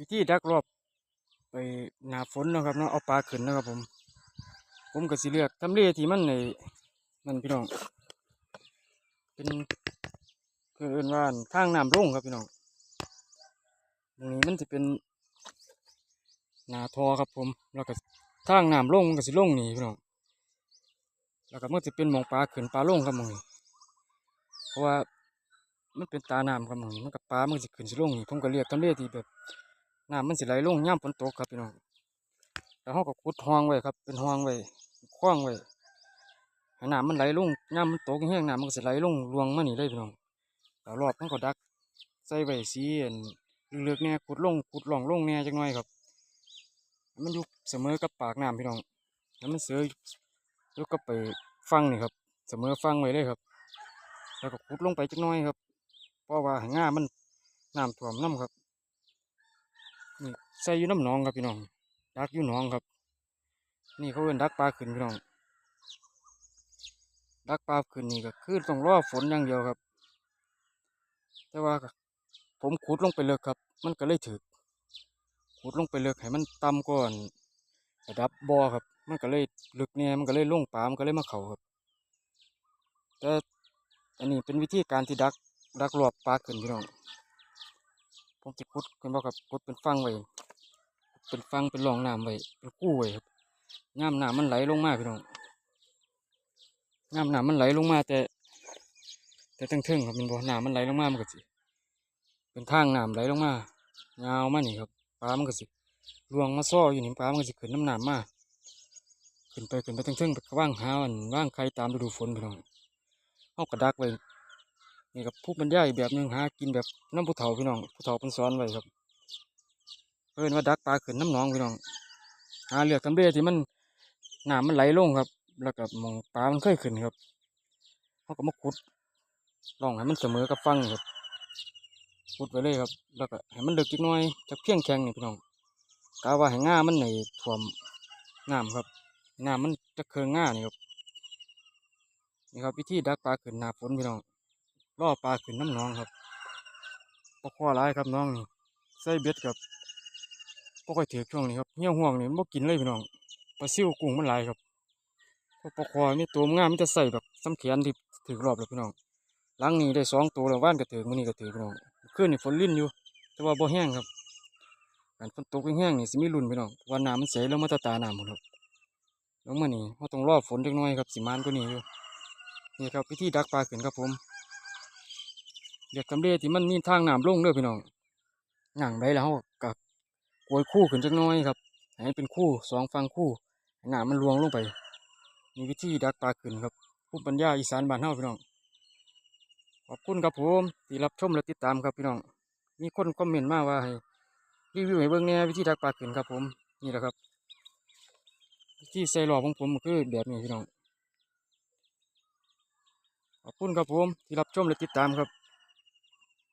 วิธีดักรอบไปหนาฝนนะครับเนาะเอาปลาขึ้นนะครับผม ผมก็สิเลือกทำเลที่มันในนั่นพี่น้อง เป็นเพื่อนว่านทางน้ำลงครับพี่น้องตรงนี้มันจะเป็นนาทอครับผมแล้วก็ทางน้ำลงมันก็สิลงนี่พี่น้องแล้วก็มันจะเป็นหมองปลาขึ้นปลาลงครับมองเพราะว่ามันเป็นตาน้ำครับมองมันกับปลามันก็สิขึ้นสิลงนี่ผมก็เรียกทำเลที่แบบ น้ำมันสิไหลลงย่ำฝนตกครับพี่น้องแล้วเขาก็ขุดห้องไว้ครับ เป็นห้องไว้คว้างไว้ให้น้ำมันไหลลงย่ำมันตกแห้งน้ำมันก็สิไหลลงรวงมานี่เลยพี่น้องแล้วรอบมันก็ดักใส่ไว้สีเลือกๆเนี่ยขุดลงขุดหล่องลงเนี่ยจังหน่อยครับ มันอยู่เสมอกับปากน้ำพี่น้องแล้วมันเสืออยู่กับไปฟังนี่ครับ เสมอฟังไว้เลยครับ แล้วก็ขุดลงไปจักหน้อยครับ เพราะว่าหง่ามันน้ำท่วมน้ำครับ นี่ใส่อยู่น้ำหนองครับพี่น้องดักอยู่หนองครับ นี่เขาเอิ้นดักปลาขึ้นพี่น้องดักปลาขึ้นนี่ก็คือต้องรอฝนอย่างเดียวครับ แต่ว่าผมขุดลงไปเลิกครับ มันก็เลยถึกขุดลงไปเลิกให้มันต่ำก่อนระดับบ่อครับ มันก็เลยลึกเนี่ยมันก็เลยล่งปลามันก็เลยมาเข่าครับ แต่อันนี้เป็นวิธีการที่ดักดักรอบปลาขึ้นพี่น้อง ผมจะขุดกันบ่ครับขุดเป็นฟังไว้เป็นฟังเป็นรองน้ำไว้เป็นกู้ไว้ครับย่ามน้ำมันไหลลงมาพี่น้องย่ามน้ำมันไหลลงมาแต่ แต่ทั้งเทิงครับเป็นบ่อน้ำมันไหลลงมามันก็สิเป็นทางน้ำไหลลงมายาวมานี่ครับปลามันก็สิลวงมาซ้ออยู่นี่ปลามันก็สิขึ้นน้ำหน้ำมาขึ้นไปขึ้นไปทั้งเทิงไปว่างหาอันว่างใครตามฤดูฝนพี่น้องเอากระดักไว้ นี่ครับผู้บรรยายแบบหนึงหากินแบบน้ำผู้เฒ่าพี่น้องผู้เฒ่าเป็นสอนไว้ครับเพิ่อนว่าดักปลาขึ้นน้ำหนองพี่น้องหาเลือกทำเลที่มันน้ำมันไหลลงครับ แล้วก็มองปลามันเคยขึ้นครับเขาก็มาขุดลองให้มันเสมอกับฟังครับขุดไปเลยครับ แล้วก็ให้มันเลึกจิกน้อยจะเพียงแข็งนี่พี่น้องกาว่าให้ง่ามันในท่วมน้ำครับน้ำมันจะเคืองง่านี่ครับนี่ครับวิธีดักปลาขึ้นหนาฝนพี่น้อง ล่อปลาขึ้นน้ำหนองครับปลาข้อร้ายครับน้องนี่ใส่เบ็ดกับบ่ค่อยถือช่วงนี้ครับเหี้ยห่วงนี่มันบ่กินเลยพี่น้องปลาซิวกุ้งมันหลายครับพราะปลาคอมีตัวง่ามมันจะใส่แบบซ้ำแขนที่ถือรอบเลยพี่น้องหลังนี้ได้สองตัวแล้วว่านก็ถือมื้อนี้ก็ถือพี่น้องคืนนี่ฝนลิ้นอยู่ แต่ว่าบ่แห้งครับการฝนตกแห้งนี่สิมีลุ้นพี่น้องว่าน้ำมันใสแลงมาแตาตาน้ำหมดครับแล้วมื้อนี้เราต้องรอฝนจักหน่อยครับสิมานกว่านี้อยู่นี่ครับวิธีดักปลาขึ้นครับผม เรียกทำเลที่มันมีทางน้ำลงเด้อพี่น้องย่างได้แล้วเราก็กวยคู่ขึ้นจักหน้อยครับให้เป็นคู่สองฟังคู่หน้ำมันลวงลงไปมีวิธีดักปลาขึ้นครับผู้ปัญญาอีสานบ้านเฮาพี่น้องขอบคุณครับผมที่รับชมและติดตามครับพี่น้อง มีคนคอมเมนต์มาว่าให้รีวิวให้เบิ่งแหน่วิธีดักปลาขึ้นครับผมนี่แหละครับวิธีใส่หลอของผมก็คือแบบนี้พี่น้องขอบคุณครับผมที่รับชมและติดตามครับ